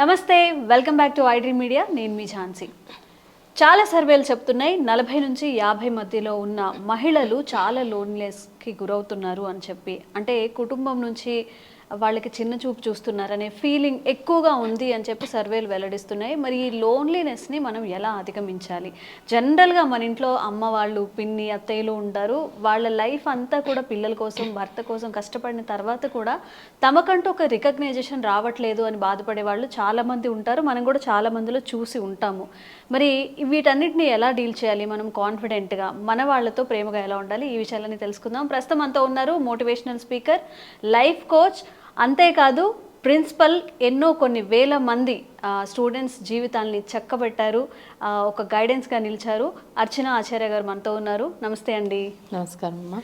నమస్తే welcome back to iDream media. నేను మీ ఝాన్సీ. చాలా సర్వేలు చెప్తున్నాయి నలభై నుంచి యాభై మధ్యలో ఉన్న మహిళలు చాలా లోన్లెస్కి గురవుతున్నారు అని చెప్పి. అంటే కుటుంబం నుంచి వాళ్ళకి చిన్న చూపు చూస్తున్నారనే ఫీలింగ్ ఎక్కువగా ఉంది అని చెప్పి సర్వేలు వెల్లడిస్తున్నాయి. మరి ఈ లోన్లీనెస్ని మనం ఎలా అధిగమించాలి? జనరల్గా మన ఇంట్లో అమ్మ వాళ్ళు పిన్ని అత్తయ్యలు ఉంటారు. వాళ్ళ లైఫ్ అంతా కూడా పిల్లల కోసం భర్త కోసం కష్టపడిన తర్వాత కూడా తమకంటూ ఒక రికగ్నైజేషన్ రావట్లేదు అని బాధపడే వాళ్ళు చాలామంది ఉంటారు. మనం కూడా చాలా మందిలో చూసి ఉంటాము. మరి వీటన్నిటిని ఎలా డీల్ చేయాలి మనం కాన్ఫిడెంట్గా మన వాళ్ళతో ప్రేమగా ఎలా ఉండాలి? ఈ విషయాలన్నీ తెలుసుకుందాం. ప్రస్తుతం అంతా ఉన్నారు మోటివేషనల్ స్పీకర్ లైఫ్ కోచ్ అంతేకాదు ప్రిన్సిపల్ ఎన్నో కొన్ని వేల మంది స్టూడెంట్స్ జీవితాల్ని చక్కబెట్టారు. ఒక గైడెన్స్గా నిలిచారు. అర్చన ఆచార్య గారు మనతో ఉన్నారు. నమస్తే అండి. నమస్కారం అమ్మా.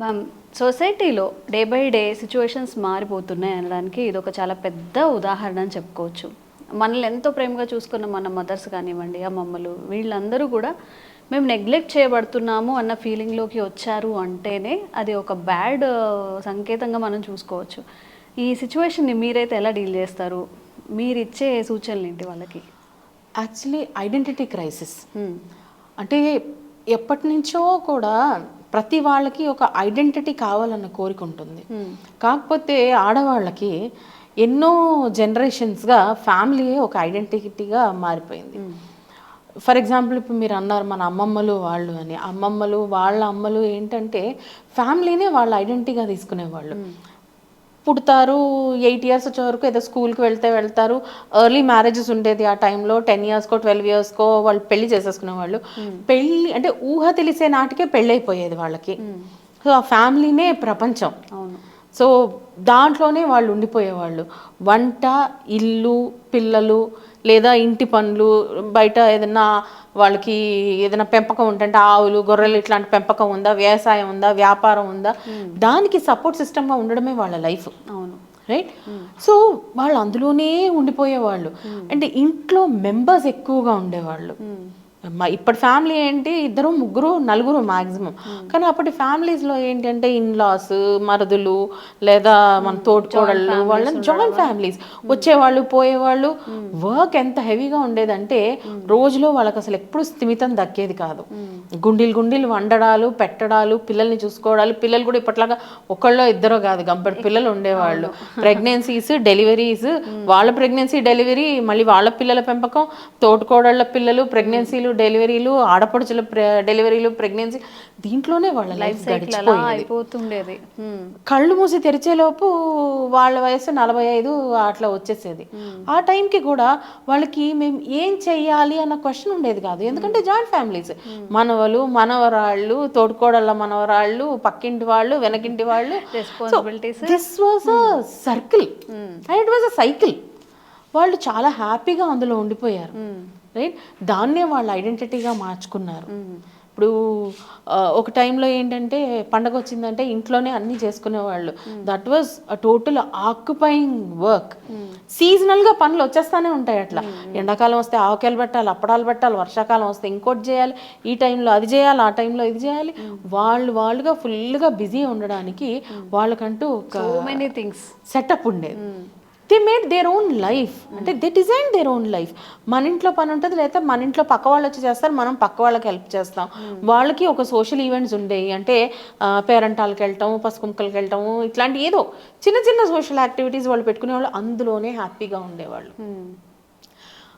మ్యామ్ సొసైటీలో డే బై డే సిచ్యువేషన్స్ మారిపోతున్నాయి అనడానికి ఇది ఒక చాలా పెద్ద ఉదాహరణ అని చెప్పుకోవచ్చు. మనల్ని ఎంతో ప్రేమగా చూసుకున్న మన మదర్స్ కానివ్వండి అమ్మమ్మలు వీళ్ళందరూ కూడా మేము నెగ్లెక్ట్ చేయబడుతున్నాము అన్న ఫీలింగ్లోకి వచ్చారు అంటేనే అది ఒక బ్యాడ్ సంకేతంగా మనం చూసుకోవచ్చు. ఈ సిచ్యువేషన్ని మీరైతే ఎలా డీల్ చేస్తారు? మీరు ఇచ్చే సూచనలు ఏంటి వాళ్ళకి? Actually identity crisis. అంటే ఎప్పటి నుంచో కూడా ప్రతి వాళ్ళకి ఒక ఐడెంటిటీ కావాలన్న కోరిక ఉంటుంది. కాకపోతే ఆడవాళ్ళకి ఎన్నో జనరేషన్స్గా ఫ్యామిలీ ఒక ఐడెంటిటీగా మారిపోయింది. ఫర్ ఎగ్జాంపుల్ ఇప్పుడు మీరు అన్నారు మన అమ్మమ్మలు వాళ్ళు అని. అమ్మమ్మలు వాళ్ళ అమ్మలు ఏంటంటే ఫ్యామిలీనే వాళ్ళ ఐడెంటిటీగా తీసుకునేవాళ్ళు. పుడతారు. ఎయిట్ ఇయర్స్ వచ్చే వరకు ఏదో స్కూల్కి వెళ్తే వెళ్తారు. ఎర్లీ మ్యారేజెస్ ఉండేది ఆ టైంలో టెన్ ఇయర్స్కో ట్వెల్వ్ ఇయర్స్కో వాళ్ళు పెళ్ళి చేసేసుకునేవాళ్ళు పెళ్ళి అంటే ఊహ తెలిసే నాటికే పెళ్ళి అయిపోయేది వాళ్ళకి సో ఆ ఫ్యామిలీనే ప్రపంచం. అవును. సో దాంట్లోనే వాళ్ళు ఉండిపోయేవాళ్ళు. వంట ఇల్లు పిల్లలు లేదా ఇంటి పనులు బయట ఏదైనా వాళ్ళకి ఏదైనా పెంపకం ఉంటే ఆవులు గొర్రెలు ఇట్లాంటి పెంపకం ఉందా వ్యవసాయం ఉందా వ్యాపారం ఉందా? దానికి సపోర్ట్ సిస్టమ్గా ఉండడమే వాళ్ళ లైఫ్. అవును. రైట్? సో వాళ్ళు అందులోనే ఉండిపోయేవాళ్ళు. అంటే ఇంట్లో మెంబర్స్ ఎక్కువగా ఉండేవాళ్ళు. ఇప్పటి ఫ్యామిలీ ఏంటి? ఇద్దరు ముగ్గురు నలుగురు మాక్సిమం. కానీ అప్పటి ఫ్యామిలీస్లో ఏంటంటే ఇన్లాస్ మరుదులు లేదా మన తోటికోడళ్ళు వాళ్ళ జాయింట్ ఫ్యామిలీస్ వచ్చేవాళ్ళు పోయేవాళ్ళు. వర్క్ ఎంత హెవీగా ఉండేదంటే రోజులో వాళ్ళకి అసలు ఎప్పుడు స్థిమితం దక్కేది కాదు. గుండీలు గుండీలు వండడాలు పెట్టడాలు పిల్లల్ని చూసుకోవడాలు. పిల్లలు కూడా ఇప్పట్లాగా ఒకళ్ళో ఇద్దరో కాదు గంపటి పిల్లలు ఉండేవాళ్ళు. ప్రెగ్నెన్సీస్ డెలివరీస్ వాళ్ళ ప్రెగ్నెన్సీ డెలివరీ మళ్ళీ వాళ్ళ పిల్లల పెంపకం తోటికోడళ్ళ పిల్లలు ప్రెగ్నెన్సీలు డెలివరీలు ఆడపడుచుల ప్రె- డెలివరీలు ప్రెగ్నెన్సీ దీంట్లోనే వాళ్ళ లైఫ్ అయిపోతుండేది. కళ్ళు మూసి తెరిచేలోపు వాళ్ళ వయసు నలభై ఐదు అట్లా వచ్చేసేది. ఆ టైంకి కూడా వాళ్ళకి మేము ఏం చెయ్యాలి అన్న క్వశ్చన్ ఉండేది కాదు. ఎందుకంటే జాయింట్ ఫ్యామిలీస్. మనవలు మనవరాళ్ళు తోడుకోడళ్ళ మనవరాళ్ళు పక్కింటి వాళ్ళు వెనకింటి వాళ్ళు. This was a circle and it was a cycle వాళ్ళు చాలా హ్యాపీగా అందులో ఉండిపోయారు. రైట్ దాన్నే వాళ్ళ ఐడెంటిటీగా మార్చుకున్నారు. ఇప్పుడు ఒక టైంలో ఏంటంటే పండగ వచ్చిందంటే ఇంట్లోనే అన్ని చేసుకునేవాళ్ళు. That was total occupying work సీజనల్గా పనులు వచ్చేస్తానే ఉంటాయి అట్లా. ఎండాకాలం వస్తే ఆవకాయలు పెట్టాలి అప్పడాలు పెట్టాలి వర్షాకాలం వస్తే ఇంకోటి చేయాలి ఈ టైంలో అది చేయాలి ఆ టైంలో ఇది చేయాలి. వాళ్ళు వాళ్ళుగా ఫుల్గా బిజీ ఉండడానికి వాళ్ళకంటూ ఒక మెనీ థింగ్స్ సెటప్ ఉండేది. They made their own life అంటే they design their own life మన ఇంట్లో పని ఉంటుంది లేదా మన ఇంట్లో పక్క వాళ్ళు వచ్చి చేస్తారు మనం పక్క వాళ్ళకి హెల్ప్ చేస్తాం. వాళ్ళకి ఒక సోషల్ ఈవెంట్స్ ఉండేవి అంటే పేరెంటాలకు వెళ్ళటం పసుకుంకలకి వెళ్ళటం ఇట్లాంటి ఏదో చిన్న చిన్న సోషల్ యాక్టివిటీస్ వాళ్ళు పెట్టుకునే వాళ్ళు అందులోనే హ్యాపీగా ఉండేవాళ్ళు.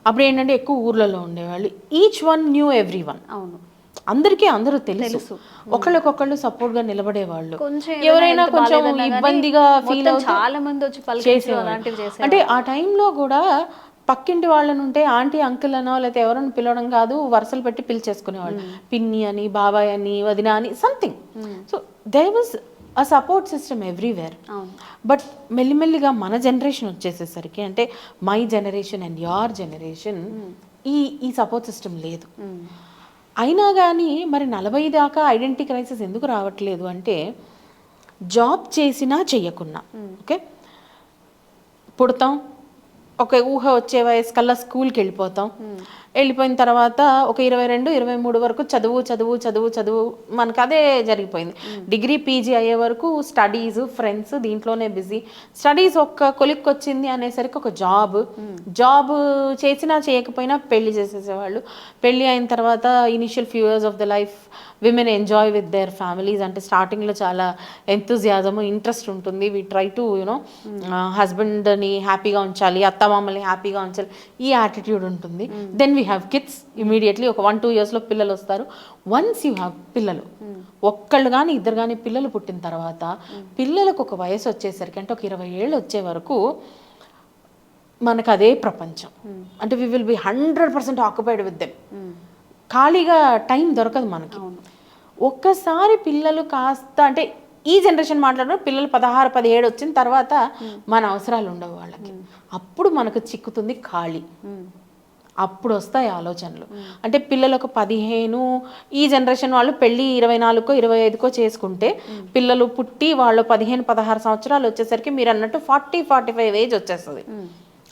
అప్పుడు ఏంటంటే ఎక్కువ ఊర్లలో ఉండేవాళ్ళు. Each one new every one అవును. అందరికీ అందరూ తెలుసు. ఒకళ్ళకొకళ్ళు సపోర్ట్గా నిలబడేవాళ్ళు. కొంచెం ఎవరైనా కొంచెం ఇబ్బందిగా ఫీల్ చాలా మంది వచ్చి చేసేవాళ్ళు. చేసే అంటే ఆ టైంలో కూడా పక్కింటి వాళ్ళని ఉంటే ఆంటీ అంకుల్ అనో లేకపోతే ఎవరైనా పిలవడం కాదు వరుసలు పెట్టి పిలిచేసుకునేవాళ్ళు. పిన్ని అని బాబాయ్ అని వదిన అని something so they was a support system everywhere but మెల్లిమెల్లిగా మన జనరేషన్ వచ్చేసేసరికి అంటే my generation and your generation ఈ ఈ సపోర్ట్ సిస్టమ్ లేదు. అయినా కానీ మరి నలభై దాకా ఐడెంటిటీ క్రైసిస్ ఎందుకు రావట్లేదు అంటే జాబ్ చేసినా చెయ్యకున్నా. ఓకే? పుడతాం. ఒక ఊహ వచ్చే వయసు కల్లా స్కూల్కి వెళ్ళిపోతాం. వెళ్ళిపోయిన తర్వాత ఒక ఇరవై రెండు ఇరవై మూడు వరకు చదువు చదువు చదువు చదువు మనకు అదే జరిగిపోయింది. డిగ్రీ పీజీ అయ్యే వరకు స్టడీస్ ఫ్రెండ్స్ దీంట్లోనే బిజీ. స్టడీస్ ఒక్క కొలిక్కి వచ్చింది అనేసరికి ఒక జాబ్. జాబ్ చేసినా చేయకపోయినా పెళ్ళి చేసేసేవాళ్ళు. పెళ్ళి అయిన తర్వాత initial few years of the life women enjoy with their families అంటే స్టార్టింగ్లో చాలా ఎంతూజియాజము ఇంట్రెస్ట్ ఉంటుంది. వి ట్రై టు యూనో హస్బెండ్ని హ్యాపీగా ఉంచాలి అత్త మామల్ని హ్యాపీగా ఉంచాలి. ఈ యాటిట్యూడ్ ఉంటుంది. Then we have kids immediately ఒక వన్ టూ ఇయర్స్లో పిల్లలు వస్తారు. వన్స్ యూ హ్యావ్ పిల్లలు ఒక్కళ్ళు కానీ ఇద్దరు కానీ పిల్లలు పుట్టిన తర్వాత పిల్లలకు ఒక వయసు వచ్చేసరికి అంటే ఒక ఇరవై ఏళ్ళు వచ్చే వరకు మనకు అదే ప్రపంచం. అంటే we will be hundred percent occupied with them ఖాళీగా టైం దొరకదు మనకి. ఒక్కసారి పిల్లలు కాస్త అంటే ఈ జనరేషన్ మాట్లాడిన పిల్లలు పదహారు పదిహేడు వచ్చిన తర్వాత మన అవసరాలు ఉండవు వాళ్ళకి. అప్పుడు మనకు చిక్కుతుంది ఖాళీ. అప్పుడు వస్తాయి ఆలోచనలు. అంటే పిల్లలు ఒక పదిహేను ఈ జనరేషన్ వాళ్ళు పెళ్ళి ఇరవై నాలుగుకో ఇరవై ఐదుకో చేసుకుంటే పిల్లలు పుట్టి వాళ్ళు పదిహేను పదహారు సంవత్సరాలు వచ్చేసరికి మీరు అన్నట్టు ఫార్టీ ఫార్టీ ఫైవ్ ఏజ్ వచ్చేస్తుంది.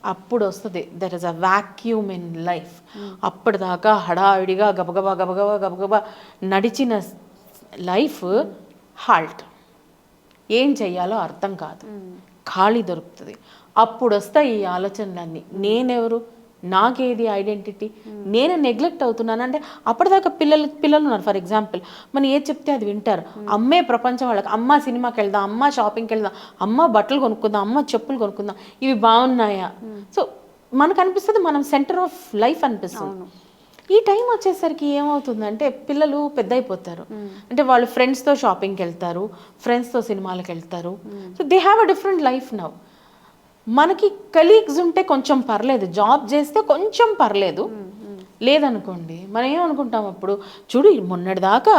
అప్పుడు వస్తుంది there is a vacuum in life అప్పటిదాకా హడావిడిగా గబగబా గబగబా గబగబా నడిచిన లైఫ్ హాల్ట్ ఏం చెయ్యాలో అర్థం కాదు. ఖాళీ దొరుకుతుంది. అప్పుడు వస్తాయి ఈ ఆలోచనలన్నీ. నేనెవరు? నాకేది ఐడెంటిటీ? నేను నెగ్లెక్ట్ అవుతున్నాను. అంటే అప్పటిదాకా పిల్లలు పిల్లలు ఉన్నారు. ఫర్ ఎగ్జాంపుల్ మనం ఏది చెప్తే అది వింటారు. అమ్మే ప్రపంచం వాళ్ళకి అమ్మ సినిమాకి వెళ్దాం అమ్మ షాపింగ్కి వెళ్దాం అమ్మ బట్టలు కొనుక్కుందాం అమ్మ చెప్పులు కొనుక్కుందాం ఇవి బాగున్నాయా? సో మనకు అనిపిస్తుంది మనం సెంటర్ ఆఫ్ లైఫ్ అనిపిస్తుంది. ఈ టైం వచ్చేసరికి ఏమవుతుందంటే పిల్లలు పెద్ద అయిపోతారు అంటే వాళ్ళు ఫ్రెండ్స్తో షాపింగ్కి వెళ్తారు ఫ్రెండ్స్తో సినిమాలకు వెళ్తారు. So they have a different life now మనకి కలీగ్స్ ఉంటే కొంచెం పర్లేదు జాబ్ చేస్తే కొంచెం పర్లేదు. లేదనుకోండి మనం ఏమనుకుంటాం అప్పుడు చూడు మొన్నటిదాకా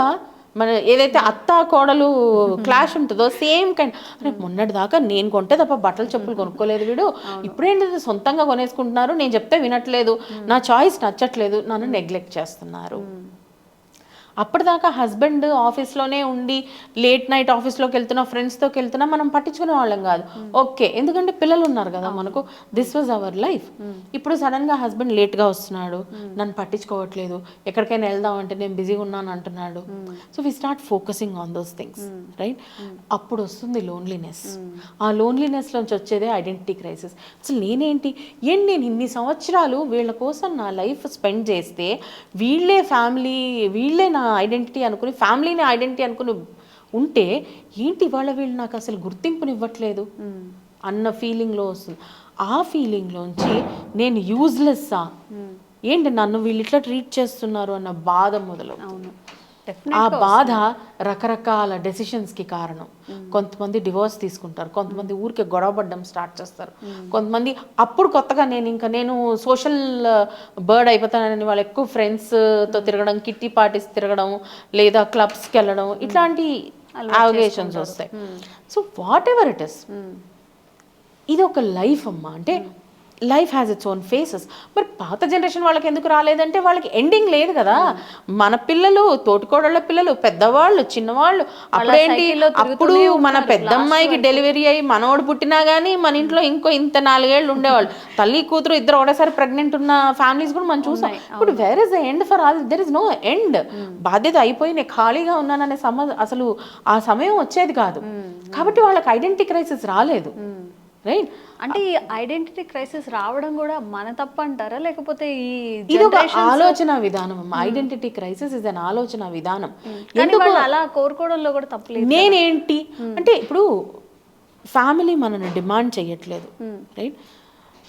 మన ఏదైతే అత్త కోడలు క్లాష్ ఉంటుందో సేమ్ కైండ్ అరే మొన్నటి దాకా నేను కొంటే తప్ప బట్టలు చెప్పులు కొనుక్కోలేదు వీడు. ఇప్పుడేంటి సొంతంగా కొనేసుకుంటున్నారు నేను చెప్తే వినట్లేదు. నా చాయిస్ నచ్చట్లేదు నన్ను నెగ్లెక్ట్ చేస్తున్నారు. అప్పటిదాకా హస్బెండ్ ఆఫీస్లోనే ఉండి లేట్ నైట్ ఆఫీస్లోకి వెళ్తున్నా ఫ్రెండ్స్తోకి వెళ్తున్నా మనం పట్టించుకునే వాళ్ళం కాదు. ఓకే ఎందుకంటే పిల్లలు ఉన్నారు కదా మనకు. దిస్ వాజ్ అవర్ లైఫ్ ఇప్పుడు సడన్గా హస్బెండ్ లేట్గా వస్తున్నాడు. నన్ను పట్టించుకోవట్లేదు. ఎక్కడికైనా వెళ్దాం అంటే నేను బిజీగా ఉన్నాను అంటున్నాడు. So we start focusing on those things right అప్పుడు వస్తుంది లోన్లీనెస్ ఆ లోన్లీనెస్ నుంచి వచ్చేదే ఐడెంటిటీ క్రైసిస్ అసలు నేనేంటి? ఏంటి నేను ఇన్ని సంవత్సరాలు వీళ్ళ కోసం నా లైఫ్ స్పెండ్ చేస్తే వీళ్ళే ఫ్యామిలీ వీళ్ళే నా ఐడెంటిటీ అనుకుని ఫ్యామిలీని ఐడెంటిటీ అనుకుని ఉంటే ఏంటి వాళ్ళ వీళ్ళు నాకు అసలు గుర్తింపునివ్వట్లేదు? అన్న ఫీలింగ్లో వస్తుంది. ఆ ఫీలింగ్లోంచి నేను యూజ్లెస్సా ఏంటి నన్ను వీళ్ళు ఇట్లా ట్రీట్ చేస్తున్నారు అన్న బాధ మొదలు అవును. ఆ బాధ రకరకాల డెసిషన్స్కి కారణం. కొంతమంది డివోర్స్ తీసుకుంటారు. కొంతమంది ఊరికే గొడవపడడం స్టార్ట్ చేస్తారు. కొంతమంది అప్పుడు కొత్తగా నేను ఇంకా నేను సోషల్ బర్డ్ అయిపోతానని వాళ్ళు ఎక్కువ ఫ్రెండ్స్తో తిరగడం కిట్టి పార్టీస్ తిరగడం లేదా క్లబ్స్కి వెళ్ళడం ఇట్లాంటి అవగేషన్స్ వస్తాయి. So whatever it is ఇది ఒక లైఫ్ అమ్మా. అంటే life has its own phases మరి పాత జనరేషన్ వాళ్ళకి ఎందుకు రాలేదంటే వాళ్ళకి ఎండింగ్ లేదు కదా. మన పిల్లలు తోటికోడళ్ళ పిల్లలు పెద్దవాళ్ళు చిన్నవాళ్ళు అప్పుడేంటి? అప్పుడు మన పెద్దమ్మాయికి డెలివరీ అయ్యి మనోడు పుట్టినా కానీ మన ఇంట్లో ఇంకో ఇంత నాలుగేళ్ళు ఉండేవాళ్ళు. తల్లి కూతురు ఇద్దరు ఒకటేసారి ప్రెగ్నెంట్ ఉన్న ఫ్యామిలీస్ కూడా మనం చూసాం. ఇప్పుడు where is the end for all there is no end బాధ్యత అయిపోయి నేను ఖాళీగా ఉన్నాననే సమ అసలు ఆ సమయం వచ్చేది కాదు. కాబట్టి వాళ్ళకి ఐడెంటిటీ క్రైసిస్ రాలేదు. రైట్? అంటే ఈ ఐడెంటిటీ క్రైసిస్ రావడం కూడా మన తప్పు అంటారా? లేకపోతే ఈ ఇది ఒక ఆలోచన విధానం. ఐడెంటిటీ క్రైసిస్ ఇస్ అన్ ఆలోచన విధానం. వాళ్ళు అలా కోరుకోవడంలో కూడా తప్పలేదు నేనేంటి? అంటే ఇప్పుడు ఫ్యామిలీ మనల్ని డిమాండ్ చేయట్లేదు. Right?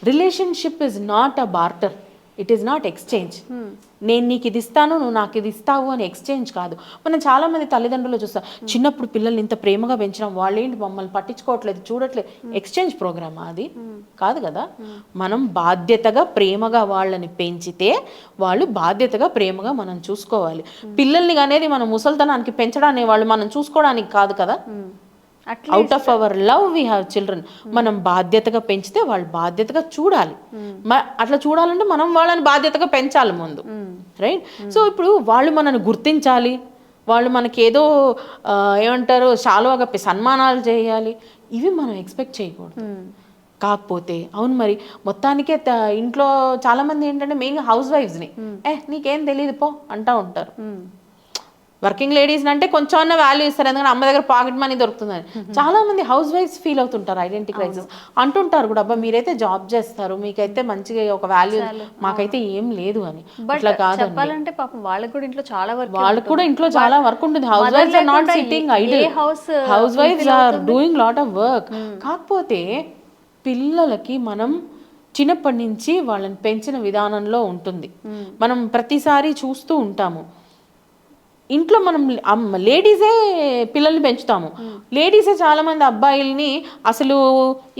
Relationship is not a barter. It is not exchange నేను నీకు ఇది ఇస్తాను నువ్వు నాకు ఇది ఇస్తావు అని ఎక్స్చేంజ్ కాదు. మనం చాలా మంది తల్లిదండ్రులు చూస్తాం చిన్నప్పుడు పిల్లల్ని ఇంత ప్రేమగా పెంచడం వాళ్ళేంటి మమ్మల్ని పట్టించుకోవట్లేదు చూడట్లేదు. ఎక్స్చేంజ్ ప్రోగ్రామ్ అది? కాదు కదా? మనం బాధ్యతగా ప్రేమగా వాళ్ళని పెంచితే వాళ్ళు బాధ్యతగా ప్రేమగా మనం చూసుకోవాలి. పిల్లల్ని అనేది మనం ముసల్తనానికి పెంచడానికి వాళ్ళు మనం చూసుకోవడానికి కాదు కదా? Out of our love we have children మనం బాధ్యతగా పెంచితే వాళ్ళు బాధ్యతగా చూడాలి. మ- అట్లా చూడాలంటే మనం వాళ్ళని బాధ్యతగా పెంచాలి ముందు. రైట్ సో ఇప్పుడు వాళ్ళు మనల్ని గుర్తించాలి. వాళ్ళు మనకి ఏదో ఏమంటారు శాలువా కప్పి సన్మానాలు చేయాలి. ఇవి మనం ఎక్స్పెక్ట్ చేయకూడదు. కాకపోతే అవును మరి మొత్తానికే ఇంట్లో చాలా మంది ఏంటంటే మెయిన్గా హౌస్ వైఫ్స్ని. ఏ నీకేం తెలియదు పో అంటా ఉంటారు. వర్కింగ్ లేడీస్ అంటే కొంచెం అన్న వాల్యూ ఇస్తారు. ఎందుకంటే అమ్మ దగ్గర పాకెట్ మనీ దొరుకుతుందని చాలా మంది హౌస్ వైఫ్స్ ఫీల్ అవుతుంటారు ఐడెంటిటీ క్రైసిస్ అంటుంటారు కూడా అబ్బా మీరైతే జాబ్ చేస్తారు మీకైతే మంచిగా ఒక వాల్యూ మాకైతే ఏం లేదు అని. అట్లా కాదు చెప్పాలంటే పాపం వాళ్ళకి కూడా ఇంట్లో చాలా వర్క్ వాళ్ళకు కూడా ఇంట్లో చాలా వర్క్ ఉంటుంది. House wives are not sitting idle house, house wives are doing lot of work కాకపోతే పిల్లలకి మనం చిన్నప్పటి నుంచి వాళ్ళని పెంచిన విధానంలో ఉంటుంది. మనం ప్రతిసారి చూస్తూ ఉంటాము. ఇంట్లో మనం లేడీసే పిల్లల్ని పెంచుతాము. లేడీసే చాలా మంది అబ్బాయిల్ని అసలు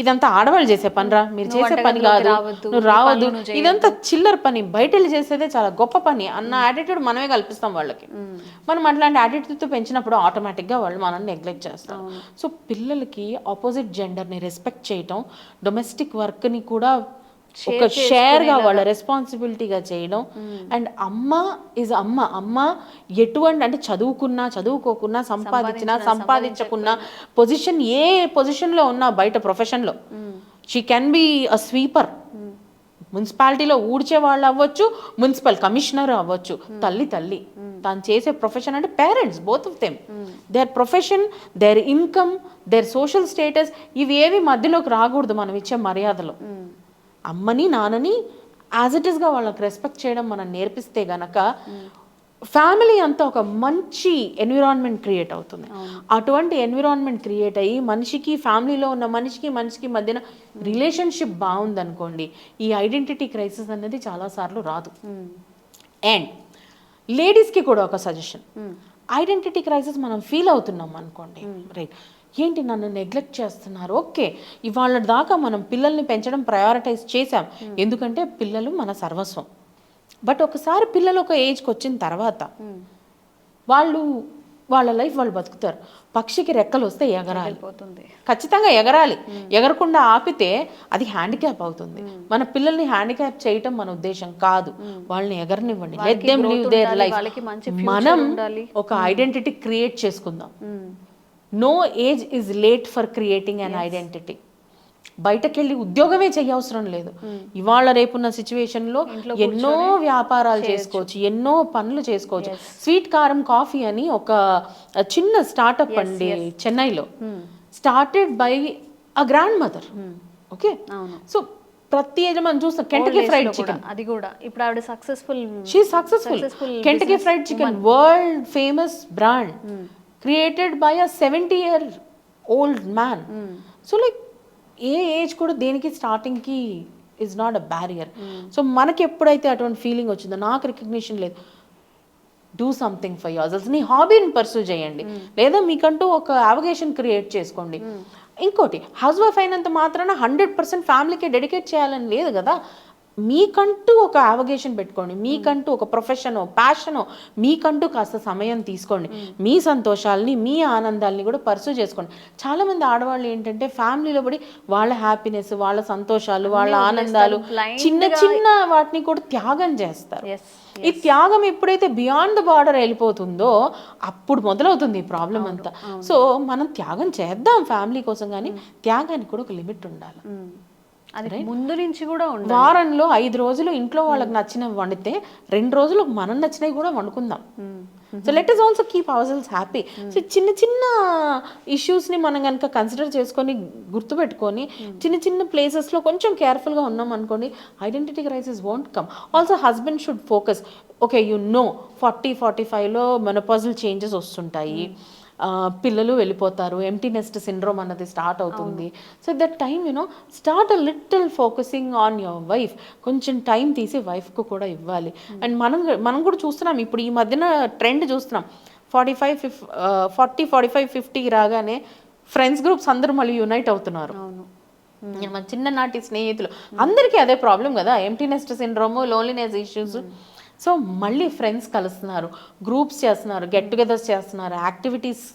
ఇదంతా ఆడవాళ్ళు చేసే పనిరా? మీరు చేసే పని కాదు. రావద్దు, నువ్వు రావద్దు. ఇదంతా చిల్లర పని. బయట చేసేదే చాలా గొప్ప పని. అన్న యాటిట్యూడ్ మనమే కల్పిస్తాం వాళ్ళకి. మనం అట్లాంటి యాటిట్యూడ్తో పెంచినప్పుడు ఆటోమేటిక్గా వాళ్ళు మనల్ని నెగ్లెక్ట్ చేస్తారు. సో పిల్లలకి ఆపోజిట్ జెండర్ని రెస్పెక్ట్ చేయటం డొమెస్టిక్ వర్క్ని కూడా ఒక షేర్గా వాళ్ళ రెస్పాన్సిబిలిటీగా చేయడం. అండ్ అమ్మ ఇస్ అమ్మ. అమ్మ ఎటువంటి అంటే చదువుకున్నా చదువుకోకున్నా సంపాదించినా సంపాదించకున్నా పొజిషన్ ఏ పొజిషన్లో ఉన్నా బయట ప్రొఫెషన్లో she can be a sweeper మున్సిపాలిటీలో ఊడ్చే వాళ్ళు అవ్వచ్చు మున్సిపల్ కమిషనర్ అవ్వచ్చు. తల్లి తల్లి. తాను చేసే ప్రొఫెషన్ అంటే parents both of them their profession their income their social status ఇవి ఏవి మధ్యలోకి రాకూడదు మనం ఇచ్చే మర్యాదలో. అమ్మని నాన్నని యాజ్ ఇట్ ఈస్గా వాళ్ళకి రెస్పెక్ట్ చేయడం మనం నేర్పిస్తే గనక ఫ్యామిలీ అంతా ఒక మంచి ఎన్విరాన్మెంట్ క్రియేట్ అవుతుంది. అటువంటి ఎన్విరాన్మెంట్ క్రియేట్ అయ్యి మనిషికి ఫ్యామిలీలో ఉన్న మనిషికి మనిషికి మధ్యన రిలేషన్షిప్ బాగుందనుకోండి ఈ ఐడెంటిటీ క్రైసిస్ అనేది చాలాసార్లు రాదు. అండ్ లేడీస్కి కూడా ఒక సజెషన్ ఐడెంటిటీ క్రైసిస్ మనం ఫీల్ అవుతున్నాం అనుకోండి రైట్ ఏంటి నన్ను నెగ్లెక్ట్ చేస్తున్నారు? ఓకే ఇవాళ దాకా మనం పిల్లల్ని పెంచడం ప్రయారిటైజ్ చేసాం ఎందుకంటే పిల్లలు మన సర్వస్వం. బట్ ఒకసారి పిల్లలు ఒక ఏజ్కి వచ్చిన తర్వాత వాళ్ళు వాళ్ళ లైఫ్ వాళ్ళు బతుకుతారు. పక్షికి రెక్కలు వస్తే ఎగరాలి. ఖచ్చితంగా ఎగరాలి. ఎగరకుండా ఆపితే అది హ్యాండిక్యాప్ అవుతుంది. మన పిల్లల్ని హ్యాండిక్యాప్ చేయటం మన ఉద్దేశం కాదు. వాళ్ళని ఎగరనివ్వండి. మనం ఉండాలి. ఒక ఐడెంటిటీ క్రియేట్ చేసుకుందాం. No age is late for creating an identity బయటకెళ్ళి ఉద్యోగమే చేయవసరం లేదు. ఇవాళ రేపున్న సిచ్యువేషన్లో ఎన్నో వ్యాపారాలు చేసుకోవచ్చు ఎన్నో పనులు చేసుకోవచ్చు. స్వీట్ కారం కాఫీ అని ఒక చిన్న స్టార్టప్ అండి చెన్నైలో. Started by a grandmother okay so ప్రతి ఏజ్ మనం చూస్తాం కెంటకీ ఫ్రైడ్ చికెన్ అది కూడా. ఇప్పుడు ఆవిడ successful she successful Kentucky fried chicken world famous brand created by a seventy year old man so like a age కూడా దేనికి స్టార్టింగ్కి is not a barrier so మనకి ఎప్పుడైతే అటువంటి ఫీలింగ్ వచ్చిందో నాకు రికగ్నిషన్ లేదు. డూ సంథింగ్ ఫర్ యూర్ అసలు నీ హాబీని పర్సూ చేయండి. లేదా మీకంటూ ఒక అవగేషన్ క్రియేట్ చేసుకోండి. ఇంకోటి హౌస్ వైఫ్ అయినంత మాత్రాన హండ్రెడ్ పర్సెంట్ ఫ్యామిలీకి డెడికేట్ చేయాలని లేదు కదా. మీకంటూ ఒక అవగేషన్ పెట్టుకోండి. మీకంటూ ఒక ప్రొఫెషన్ ప్యాషన్ మీకంటూ కాస్త సమయం తీసుకోండి. మీ సంతోషాలని మీ ఆనందాలని కూడా పర్సూ చేసుకోండి. చాలా మంది ఆడవాళ్ళు ఏంటంటే ఫ్యామిలీలో పడి వాళ్ళ హ్యాపీనెస్ వాళ్ళ సంతోషాలు వాళ్ళ ఆనందాలు చిన్న చిన్న వాటిని కూడా త్యాగం చేస్తారు. ఈ త్యాగం ఎప్పుడైతే బియాండ్ ద బార్డర్ వెళ్ళిపోతుందో అప్పుడు మొదలవుతుంది ఈ ప్రాబ్లం అంతా. సో మనం త్యాగం చేద్దాం ఫ్యామిలీ కోసం కానీ త్యాగానికి కూడా ఒక లిమిట్ ఉండాలి. అది ముందు నుంచి కూడా వారంలో ఐదు రోజులు ఇంట్లో వాళ్ళకి నచ్చినవి వండితే రెండు రోజులు మనం నచ్చినవి కూడా వండుకుందాం. So let us also keep our happy so చిన్న చిన్న ఇష్యూస్ని మనం కనుక కన్సిడర్ చేసుకొని గుర్తుపెట్టుకొని చిన్న చిన్న ప్లేసెస్లో కొంచెం కేర్ఫుల్గా ఉన్నాం అనుకోండి identity crisis won't come also husband should focus okay you know forty forty ఫైవ్లో మెనపాజల్ చేంజెస్ వస్తుంటాయి. పిల్లలు వెళ్ళిపోతారు. ఎంటీ నెస్ట్ సిండ్రోమ్ అన్నది స్టార్ట్ అవుతుంది. So that time you know start a little focusing on your wife కొంచెం time తీసి వైఫ్కు కూడా ఇవ్వాలి. అండ్ మనం మనం కూడా చూస్తున్నాం. ఇప్పుడు ఈ మధ్యన ట్రెండ్ చూస్తున్నాం. Forty five fif forty forty five ఫిఫ్టీకి రాగానే ఫ్రెండ్స్ గ్రూప్స్ అందరూ మళ్ళీ యునైట్ అవుతున్నారు. మన చిన్ననాటి స్నేహితులు. అందరికీ అదే ప్రాబ్లం కదా. Empty nest syndrome loneliness issues so మళ్ళీ ఫ్రెండ్స్ కలుస్తున్నారు గ్రూప్స్ చేస్తున్నారు గెట్ టుగెదర్స్ చేస్తున్నారు యాక్టివిటీస్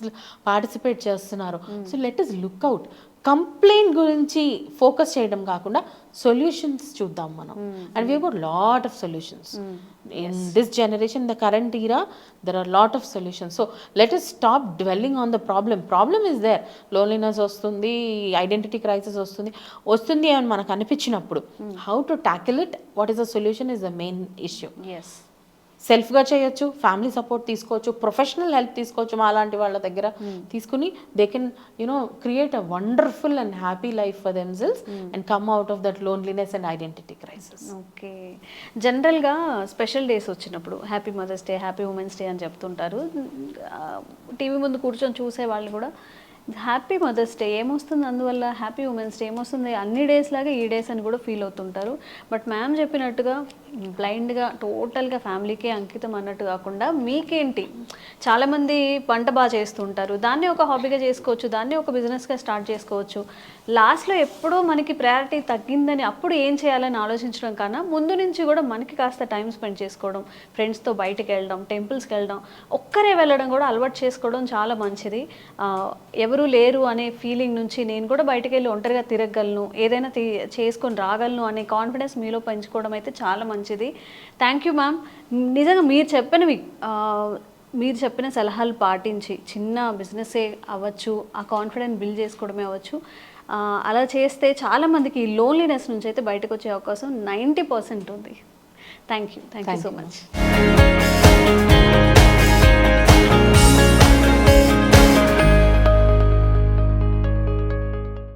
పార్టిసిపేట్ చేస్తున్నారు. So let us look out complaint గురించి ఫోకస్ చేయడం కాకుండా సొల్యూషన్స్ చూద్దాం మనం. And we got lot of solutions in this generation the current era there are lot of solutions so let us stop dwelling on the problem problem is there loneliness వస్తుంది identity crisis వస్తుంది. వస్తుంది అని మనకు అనిపించినప్పుడు how to tackle it what is the solution is the main issue yes సెల్ఫ్గా చేయొచ్చు family support తీసుకోవచ్చు professional help తీసుకోవచ్చు మా లాంటి వాళ్ళ దగ్గర తీసుకుని they can you know create a wonderful and happy life for themselves and come out of that loneliness and identity crisis okay జనరల్గా స్పెషల్ డేస్ వచ్చినప్పుడు happy mother's day happy women's day అని చెప్తుంటారు. టీవీ ముందు కూర్చొని చూసే వాళ్ళు కూడా happy mother's day ఏమొస్తుంది అందువల్ల? హ్యాపీ ఉమెన్స్ డే ఏమొస్తుంది? అన్ని డేస్ లాగా ఈ డేస్ అని కూడా ఫీల్ అవుతుంటారు. బట్ మ్యామ్ చెప్పినట్టుగా బ్లైండ్గా టోటల్గా ఫ్యామిలీకే అంకితం అన్నట్టు కాకుండా మీకేంటి? చాలామంది పంట బాగా చేస్తుంటారు. దాన్ని ఒక హాబీగా చేసుకోవచ్చు. దాన్ని ఒక బిజినెస్గా స్టార్ట్ చేసుకోవచ్చు. లాస్ట్లో ఎప్పుడో మనకి ప్రయారిటీ తగ్గిందని అప్పుడు ఏం చేయాలని ఆలోచించడం కన్నా ముందు నుంచి కూడా మనకి కాస్త టైం స్పెండ్ చేసుకోవడం. ఫ్రెండ్స్తో బయటికి వెళ్ళడం టెంపుల్స్కి వెళ్ళడం ఒక్కరే వెళ్ళడం కూడా అలవాటు చేసుకోవడం చాలా మంచిది. ఎవరు ఎవరు లేరు అనే ఫీలింగ్ నుంచి నేను కూడా బయటికి వెళ్ళి ఒంటరిగా తిరగగలను ఏదైనా చేసుకొని రాగలను అనే కాన్ఫిడెన్స్ మీలో పెంచుకోవడం అయితే చాలా మంచిది. థ్యాంక్ యూ మ్యామ్ నిజంగా మీరు చెప్పినవి మీరు చెప్పిన సలహాలు పాటించి చిన్న బిజినెసే అవ్వచ్చు ఆ కాన్ఫిడెన్స్ బిల్డ్ చేసుకోవడమే అవ్వచ్చు. అలా చేస్తే చాలామందికి ఈ లోన్లీనెస్ నుంచి అయితే బయటకు వచ్చే అవకాశం నైంటీ పర్సెంట్ ఉంది. Thank you thank you so much